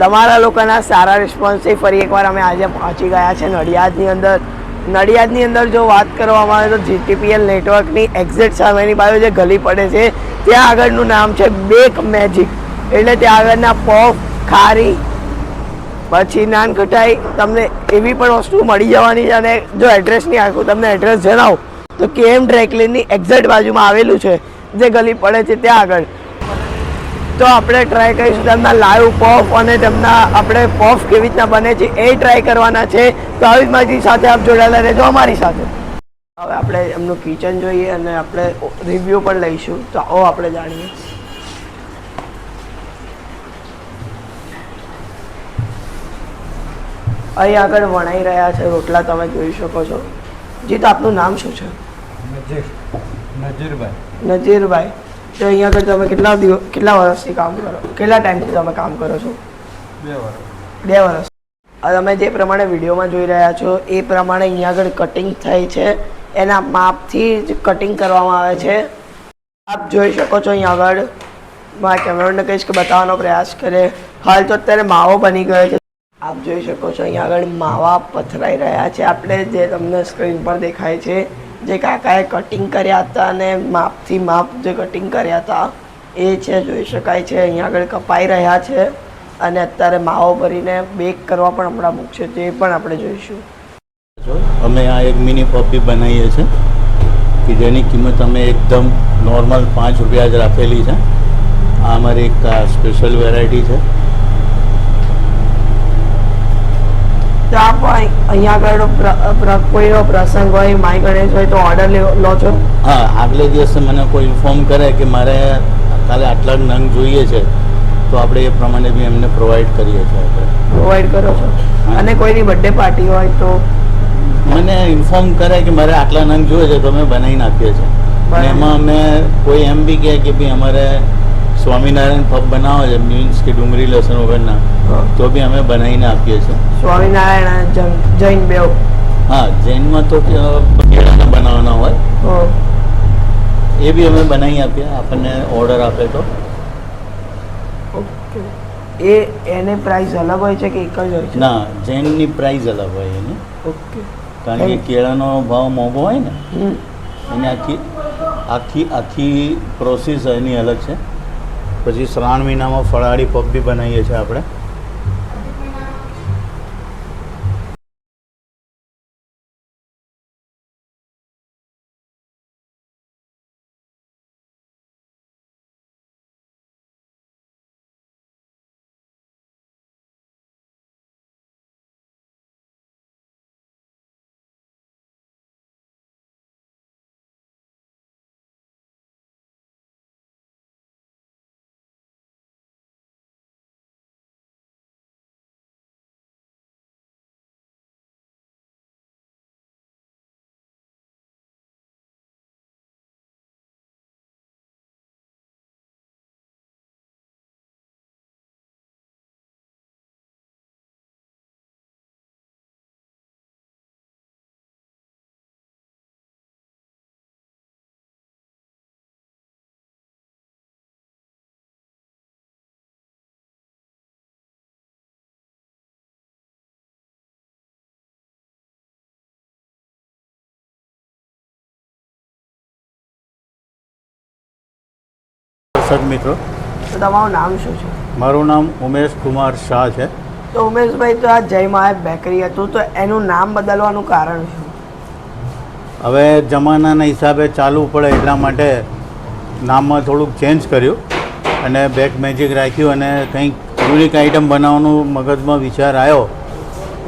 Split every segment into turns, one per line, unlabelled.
તમારા લોકોના સારા રિસ્પોન્સથી ફરી એકવાર અમે આજે પહોંચી ગયા છે નડિયાદની અંદર. નડિયાદની અંદર જો વાત કરવામાં આવે તો જીટીપીએલ નેટવર્કની એક્ઝેક્ટ સામેની બાજુ જે ગલી પડે છે, ત્યાં આગળનું નામ છે બેક મેજિક એટલે ત્યાં આગળના પોફ, ખારી, પછી નાન કટાઈ તમને એવી પણ વસ્તુ મળી જવાની છે અને જો એડ્રેસની આખું તમને એડ્રેસ જણાવું, તો કેએમ ડ્રેકલીનની એક્ઝેક્ટ બાજુમાં આવેલું છે. જે ગલી પડે છે ત્યાં આગળ. તો આપણે ટ્રાય કરીશું તેમના લાઈવ પોફ અને તેમના આપણે પોફ કેવી રીતના બને છે એ ટ્રાય કરવાના છે. તો આવી જ માહિતી સાથે આપ જોડાયેલા રહેજો અમારી સાથે. હવે આપણે એમનું કિચન જોઈએ અને આપણે રિવ્યૂ પણ લઈશું. તો આવો આપણે જાણીએ. અહીં આગળ વણાઈ રહ્યા છે રોટલા તમે જોઈ શકો છો. જીત આપનું નામ શું છે?
નજીરભાઈ.
નજીરભાઈ. તો અહીંયા આગળ તમે કેટલા દિવસ કેટલા વર્ષથી કામ કરો? કેટલા ટાઈમથી તમે કામ કરો છો?
બે વર્ષ.
બે વર્ષ. તમે જે પ્રમાણે વિડીયોમાં જોઈ રહ્યા છો એ પ્રમાણે અહીંયા આગળ કટિંગ થાય છે. એના માપથી જ કટિંગ કરવામાં આવે છે. આપ જોઈ શકો છો અહીંયા આગળ. મારા કેમેરાને કહીશ કે બતાવવાનો પ્રયાસ કરે. હાલ તો અત્યારે માવો બની ગયો છે. આપ જોઈ શકો છો અહીંયા આગળ માવા પથરાઈ રહ્યા છે. આપણે જે તમને સ્ક્રીન પર દેખાય છે જે કાકાએ કટિંગ કર્યા હતા અને માપથી માપ જે કટિંગ કર્યા હતા, એ છે, જોઈ શકાય છે. અહીંયા આગળ કપાઈ રહ્યા છે અને અત્યારે માવો ભરીને બેક કરવા પણ હમણાં મૂકશે તે પણ આપણે જોઈશું.
અમે આ એક મિની પબ બનાવીએ છીએ, કે જેની કિંમત અમે એકદમ નોર્મલ પાંચ રૂપિયા જ રાખેલી છે. આ અમારી એક સ્પેશિયલ વેરાયટી છે.
તો આપ અહીંયા આગળ કોઈનો પ્રસંગ હોય માય ગણેશ હોય તો ઓર્ડર લો છો.
હા આગલે દિવસે મને કોઈ ઇન્ફોર્મ કરે કે મારે કાલે આટલા નંગ જોઈએ છે તો આપણે એ પ્રમાણે બી એમને પ્રોવાઈડ કરીએ છીએ આપણે.
પ્રોવાઈડ કરો છો. અને કોઈની બર્થડે પાર્ટી હોય તો?
મને ઇન્ફોર્મ કરે કે મારે આટલા નંગ જોઈએ છે તો અમે બનાવી નાખીએ છીએ. એમાં અમે કોઈ એમ બી કહે કે ભાઈ અમારે સ્વામિનારાયણ પબ બનાવે છે મીન્સ કે ડુંગળી લસણ વગરના તો બી અમે બનાવીને આપીએ છીએ.
સ્વામિનારાયણ જૈન- બે બેવ.
હા જૈનમાં તો કેળાના બનાવવાના હોય. એ બી અમે બનાવી આપીએ આપણને ઓર્ડર આપે તો.
ઓકે. એ એને પ્રાઇસ અલગ હોય છે કે એક જ હોય છે?
ના જૈનની પ્રાઇસ અલગ હોય એની.
ઓકે.
કારણ કે કેળાનો ભાવ મોંઘો હોય ને. એની આખી આખી આખી પ્રોસેસ એની અલગ છે. પછી શ્રાવણ મહિનામાં ફળાળી પગ બી બનાવીએ છીએ આપણે. દર્શક મિત્રો.
તો તમારું નામ શું છે?
મારું નામ ઉમેશ કુમાર શાહ છે.
તો ઉમેશભાઈ તો આ જય મહારાજ બેકરી હતું તો એનું નામ બદલવાનું કારણ શું?
હવે જમાનાના હિસાબે ચાલવું પડે એટલા માટે નામમાં થોડુંક ચેન્જ કર્યું અને બેક મેજિક રાખ્યું અને કંઈક યુનિક આઇટમ બનાવવાનું મગજમાં વિચાર આવ્યો.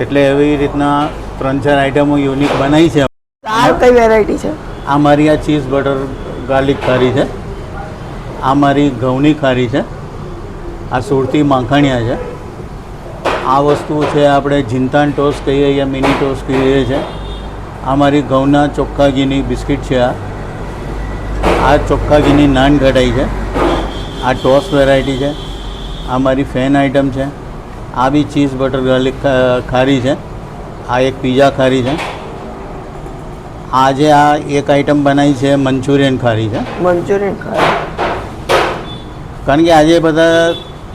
એટલે એવી રીતના ત્રણ ચાર આઇટમો યુનિક બનાવી છે.
આ કઈ વેરાયટી છે?
આ મારી આ ચીઝ બટર ગાર્લિક કરી છે. આ મારી ઘઉંની ખારી છે. આ સુરતી માખણિયા છે. આ વસ્તુ છે આપણે જિંતાન ટોસ કહીએ યા મિની ટોસ કહીએ છીએ. આ મારી ઘઉંના ચોખ્ખા ઘીની બિસ્કિટ છે આ. આ ચોખ્ખા ઘીની નાન ઘટાઈ છે. આ ટોસ વેરાયટી છે. આ મારી ફેન આઇટમ છે. આ બી ચીઝ બટર ગાર્લિક ખારી છે. આ એક પીઝા ખારી છે. આજે આ એક આઈટમ બનાવી છે મંચુરિયન ખારી છે.
મંચુરિયન ખાય
કારણ કે આજે બધા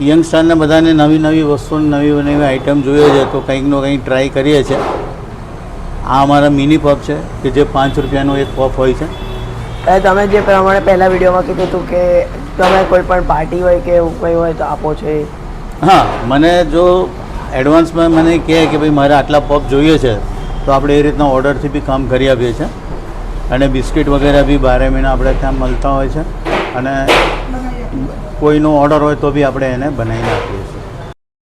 યંગસ્ટરને બધાને નવી નવી વસ્તુ નવી નવી આઈટમ જોઈએ છે તો કંઈકનો કંઈક ટ્રાય કરીએ છીએ. આ અમારા મિની પફ છે કે જે પાંચ રૂપિયાનો એક પફ હોય છે.
તમે જે પ્રમાણે પહેલા વિડીયોમાં કીધું હતું કે તમે કોઈ પણ પાર્ટી હોય કે એવું કંઈ હોય તો આપો છો
હા મને જો એડવાન્સમાં મને કહે કે ભાઈ મારે આટલા પફ જોઈએ છે તો આપણે એ રીતના ઓર્ડરથી બી કામ કરી આપીએ છીએ. અને બિસ્કિટ વગેરે બી બારે મહિના આપણે ત્યાં મળતા હોય છે. અને કોઈનો ઓર્ડર હોય તો બી આપણે એને બનાવીને આપીએ છીએ.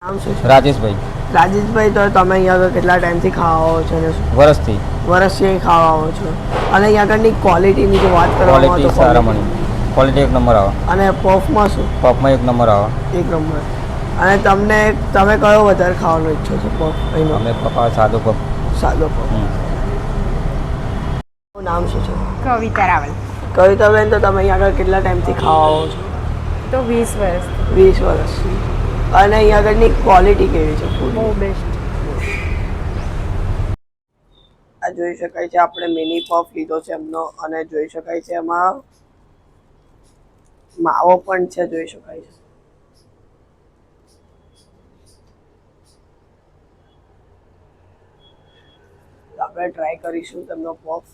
નામ શું છે?
રાજેશભાઈ.
રાજેશભાઈ તો તમે અહીંયા આગળ કેટલા ટાઈમથી ખાવા આવો છો ને?
વર્ષથી.
વર્ષથી અહીં ખાવા આવો છો. અને અહીંયા આગળની ક્વોલિટીની જો વાત કરવામાં આવે તો
સારા. મળી. ક્વોલિટી એક નંબર આવે.
અને પફમાં શું?
પફમાં એક નંબર આવે.
એક નંબર. અને તમને તમે કયો વધારે ખાવાનો ઈચ્છો છો પફ અહીંનો?
અમે પપ્પા સાદો પફ.
સાદો પફ. નામ શું છે?
કવિતા રાવલ.
કવિતાબેન તો તમે અહીંયા આગળ કેટલા ટાઈમથી ખાવા આવો છો?
તો વીસ વર્ષ.
વીસ વર્ષથી અને અહીંયા આગળની ક્વોલિટી કેવી છે
બહુ બેસ્ટ
આ જોઈ શકાય છે આપણે મિની પફ લીધો છે એમનો અને જોઈ શકાય છે એમાં માવો પણ છે જોઈ શકાય છે. આપણે ટ્રાય કરીશું તેમનો પફ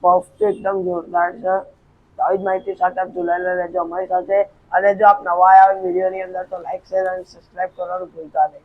પફ એકદમ જોરદાર છે આવી જ માહિતી સાથે આપ જોડાયેલા રહેજો અમારી સાથે અને જો આપ નવા આવ્યા વિડીયોની અંદર તો લાઈક શેર અને સબસ્ક્રાઈબ કરવાનું ભૂલતા નહીં